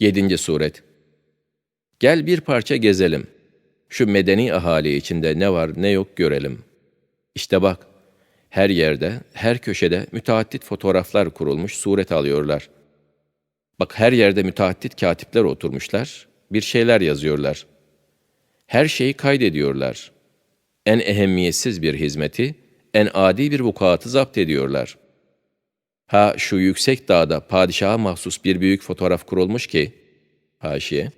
7. Suret Gel bir parça gezelim. Şu medeni ahali içinde ne var ne yok görelim. İşte bak, her yerde, her köşede müteaddit fotoğraflar kurulmuş, suret alıyorlar. Bak her yerde müteaddit katipler oturmuşlar, bir şeyler yazıyorlar. Her şeyi kaydediyorlar. En ehemmiyetsiz bir hizmeti, en adi bir vukuatı zapt ediyorlar. Ha şu yüksek dağda padişaha mahsus bir büyük fotoğraf kurulmuş ki, haşiye,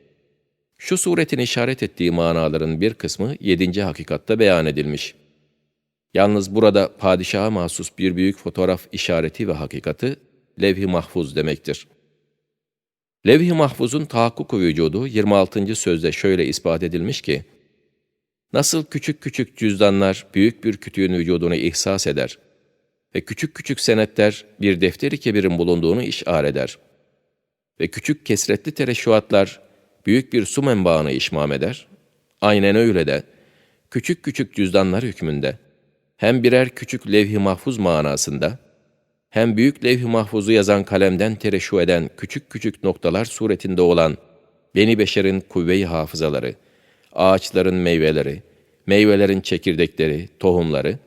şu suretin işaret ettiği manaların bir kısmı yedinci hakikatta beyan edilmiş. Yalnız burada padişaha mahsus bir büyük fotoğraf işareti ve hakikati levh-i mahfuz demektir. Levh-i mahfuzun tahakkuku vücudu 26. sözde şöyle ispat edilmiş ki, Nasıl küçük küçük cüzdanlar büyük bir kütüğün vücudunu ihsas eder ve küçük küçük senetler bir defteri kebirin bulunduğunu işar eder. Ve küçük kesretli tereşşuatlar büyük bir su menbaını işmam eder, aynen öyle de küçük küçük cüzdanlar hükmünde hem birer küçük levh-i mahfuz manasında hem büyük levh-i mahfuzu yazan kalemden tereşu eden küçük küçük noktalar suretinde olan Beni Beşer'in kuvve-i hafızaları, ağaçların meyveleri, meyvelerin çekirdekleri, tohumları,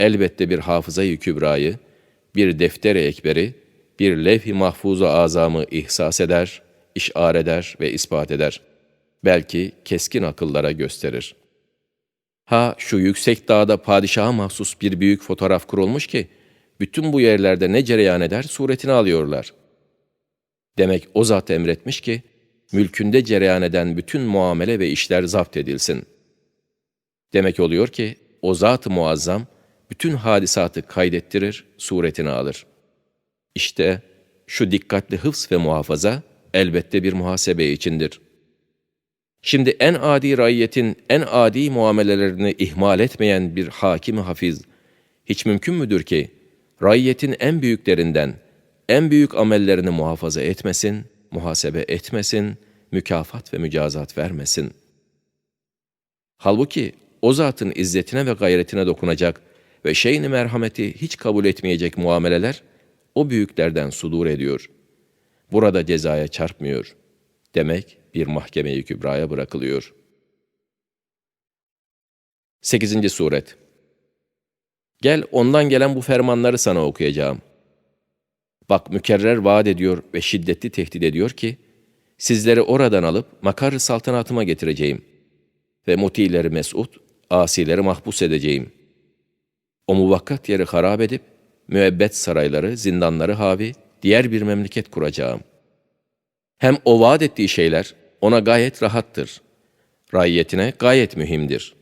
elbette bir hafıza-i kübrayı, bir defter-i ekberi, bir levh-i mahfuzu azamı ihsas eder, işar eder ve ispat eder. Belki keskin akıllara gösterir. Ha şu yüksek dağda padişaha mahsus bir büyük fotoğraf kurulmuş ki, bütün bu yerlerde ne cereyan eder suretini alıyorlar. Demek o zat emretmiş ki, mülkünde cereyan eden bütün muamele ve işler zapt edilsin. Demek oluyor ki, o zat-ı muazzam, bütün hadisatı kaydettirir, suretini alır. İşte şu dikkatli hıfz ve muhafaza elbette bir muhasebe içindir. Şimdi en adi raiyetin en adi muamelelerini ihmal etmeyen bir hakim hafiz, hiç mümkün müdür ki, raiyetin en büyüklerinden, en büyük amellerini muhafaza etmesin, muhasebe etmesin, mükafat ve mücazat vermesin. Halbuki o zatın izzetine ve gayretine dokunacak ve şeyini merhameti hiç kabul etmeyecek muameleler, o büyüklerden sudur ediyor. Burada cezaya çarpmıyor. Demek bir mahkeme-i kübraya bırakılıyor. 8. Suret Gel ondan gelen bu fermanları sana okuyacağım. Bak mükerrer vaat ediyor ve şiddetli tehdit ediyor ki, sizleri oradan alıp makar saltanatıma getireceğim ve mutileri mesut, asileri mahpus edeceğim. O muvakkat yeri harap edip, müebbet sarayları, zindanları havi, diğer bir memleket kuracağım. Hem o vaat ettiği şeyler ona gayet rahattır. Raiyetine gayet mühimdir.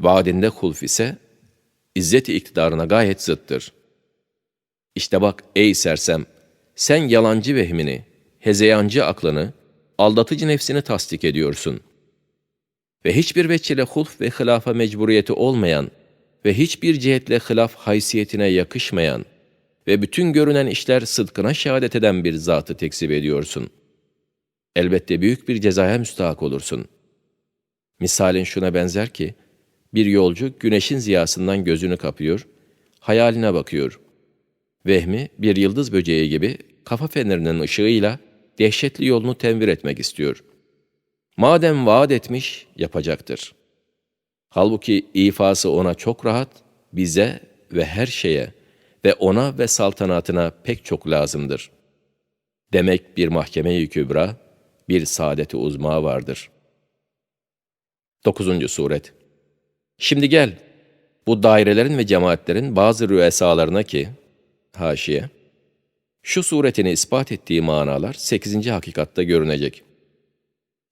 Vaadinde hulf ise, izzet-i iktidarına gayet zıttır. İşte bak ey sersem, sen yalancı vehmini, hezeyancı aklını, aldatıcı nefsini tasdik ediyorsun. Ve hiçbir veçile hulf ve hilafa mecburiyeti olmayan ve hiçbir cihetle hilaf haysiyetine yakışmayan ve bütün görünen işler sıdkına şehadet eden bir zatı tekzip ediyorsun. Elbette büyük bir cezaya müstahak olursun. Misalin şuna benzer ki, bir yolcu güneşin ziyasından gözünü kapıyor, hayaline bakıyor. Vehmi bir yıldız böceği gibi kafa fenerinin ışığıyla dehşetli yolunu tenvir etmek istiyor. Madem vaat etmiş, yapacaktır. Halbuki ifası ona çok rahat, bize ve her şeye ve ona ve saltanatına pek çok lazımdır. Demek bir mahkeme-i kübra, bir saadeti uzma vardır. 9. Suret Şimdi gel, bu dairelerin ve cemaatlerin bazı rüesalarına ki, haşiye, şu suretini ispat ettiği manalar 8. hakikatta görünecek.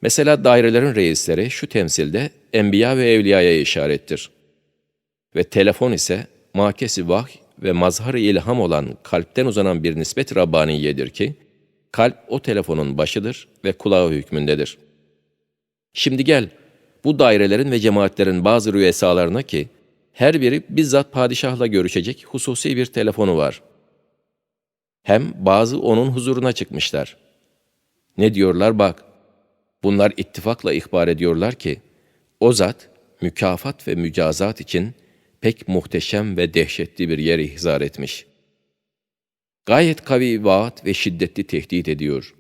Mesela dairelerin reisleri şu temsilde enbiya ve evliyaya işarettir. Ve telefon ise makesi vahy ve mazhar ilham olan kalpten uzanan bir nispet Rabbaniyedir ki, kalp o telefonun başıdır ve kulağı hükmündedir. Şimdi gel, bu dairelerin ve cemaatlerin bazı rüyesalarına ki, her biri bizzat padişahla görüşecek hususi bir telefonu var. Hem bazı onun huzuruna çıkmışlar. Ne diyorlar bak, bunlar ittifakla ihbar ediyorlar ki, o zat, mükafat ve mücazat için pek muhteşem ve dehşetli bir yer ihzar etmiş. Gayet kavi vaat ve şiddetli tehdit ediyor.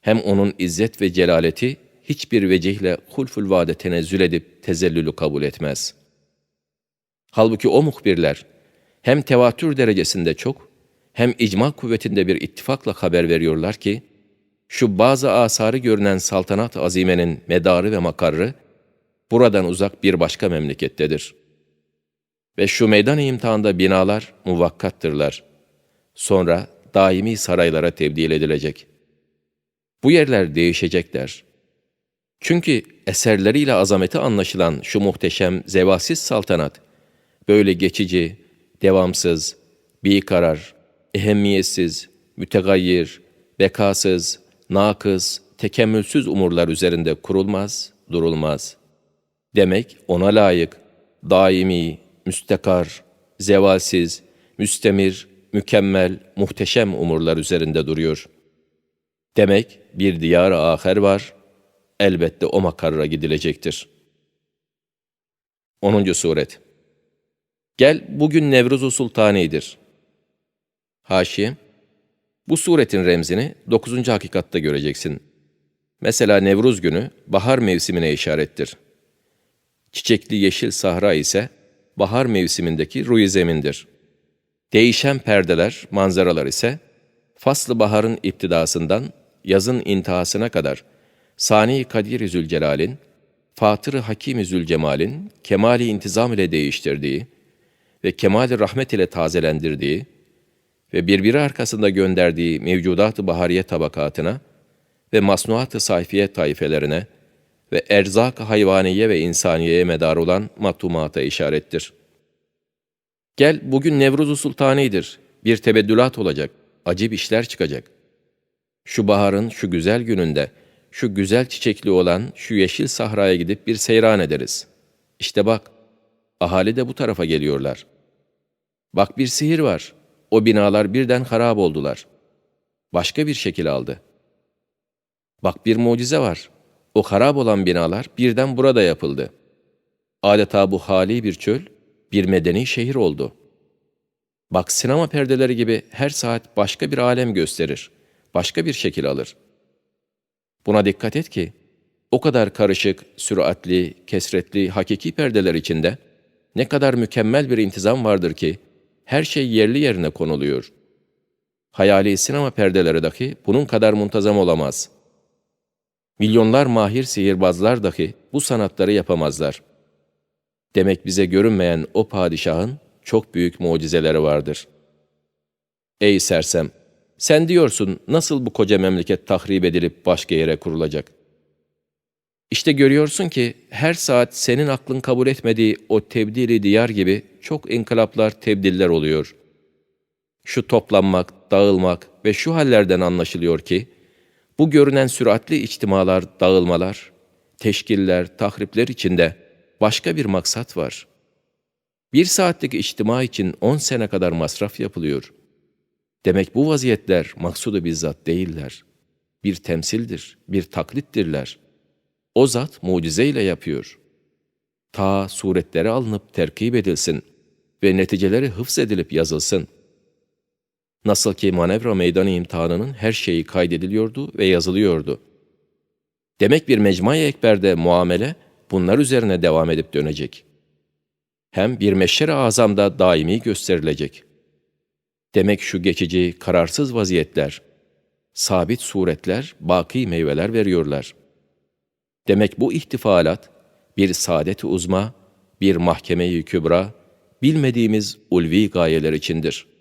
Hem onun izzet ve celaleti hiçbir vecihle hulful vade tenezzül edip tezellülü kabul etmez. Halbuki o muhbirler hem tevatür derecesinde çok hem icma kuvvetinde bir ittifakla haber veriyorlar ki şu bazı asarı görünen saltanat azimenin medarı ve makarrı buradan uzak bir başka memlekettedir. Ve şu meydan imtihanda binalar muvakkattırlar. Sonra daimi saraylara tebdil edilecek. Bu yerler değişecekler. Çünkü eserleriyle azameti anlaşılan şu muhteşem zevasiz saltanat, böyle geçici, devamsız, bir karar, ehemmiyetsiz, mütegayyir, bekasız, nakız, tekemmülsüz umurlar üzerinde kurulmaz, durulmaz. Demek ona layık, daimi, müstekar, zevalsiz, müstemir, mükemmel, muhteşem umurlar üzerinde duruyor. Demek bir diyar aher var, elbette o makarra gidilecektir. 10. Suret Gel bugün Nevruz-u Sultani'dir. Haşiye Bu suretin remzini 9. hakikatta göreceksin. Mesela Nevruz günü bahar mevsimine işarettir. Çiçekli yeşil sahra ise bahar mevsimindeki ruy zemindir. Değişen perdeler, manzaralar ise faslı baharın iptidasından yazın intihasına kadar Sani Kadir Zülcelal'in, Fatır-ı Hakim Zülcemal'in kemali intizam ile değiştirdiği ve kemali rahmet ile tazelendirdiği ve birbiri arkasında gönderdiği mevcudat-ı bahariye tabakatına ve masnuat-ı sayfiye taifelerine ve erzak-ı hayvaniye ve insaniyeye medar olan matumata işarettir. Gel bugün Nevruz-u Sultani'dir. Bir tebeddülat olacak, acib işler çıkacak. Şu baharın şu güzel gününde, şu güzel çiçekli olan şu yeşil sahraya gidip bir seyran ederiz. İşte bak, ahali de bu tarafa geliyorlar. Bak bir sihir var. O binalar birden harap oldular. Başka bir şekil aldı. Bak bir mucize var. O harap olan binalar birden burada yapıldı. Adeta bu hali bir çöl, bir medeni şehir oldu. Bak sinema perdeleri gibi her saat başka bir alem gösterir, başka bir şekil alır. Buna dikkat et ki, o kadar karışık, süratli, kesretli, hakiki perdeler içinde ne kadar mükemmel bir intizam vardır ki, her şey yerli yerine konuluyor. Hayali sinema perdeleri dahi bunun kadar muntazam olamaz. Milyonlar mahir sihirbazlar dahi bu sanatları yapamazlar. Demek bize görünmeyen o padişahın çok büyük mucizeleri vardır. Ey sersem! Sen diyorsun nasıl bu koca memleket tahrip edilip başka yere kurulacak? İşte görüyorsun ki her saat senin aklın kabul etmediği o tebdili diyar gibi çok inkılaplar, tebdiller oluyor. Şu toplanmak, dağılmak ve şu hallerden anlaşılıyor ki, bu görünen süratli içtimalar, dağılmalar, teşkiller, tahripler içinde başka bir maksat var. Bir saatlik içtima için on sene kadar masraf yapılıyor. Demek bu vaziyetler maksudu bizzat değiller. Bir temsildir, bir taklittirler. O zat mucizeyle yapıyor. Ta suretleri alınıp terkip edilsin ve neticeleri hıfz edilip yazılsın. Nasıl ki manevra meydanı imtihanının her şeyi kaydediliyordu ve yazılıyordu. Demek bir mecmai ekberde muamele bunlar üzerine devam edip dönecek. Hem bir meşşer-i azamda daimi gösterilecek. Demek şu geçici, kararsız vaziyetler, sabit suretler, baki meyveler veriyorlar. Demek bu ihtifalat, bir saadet uzma, bir mahkeme-i kübra, bilmediğimiz ulvi gayeler içindir.''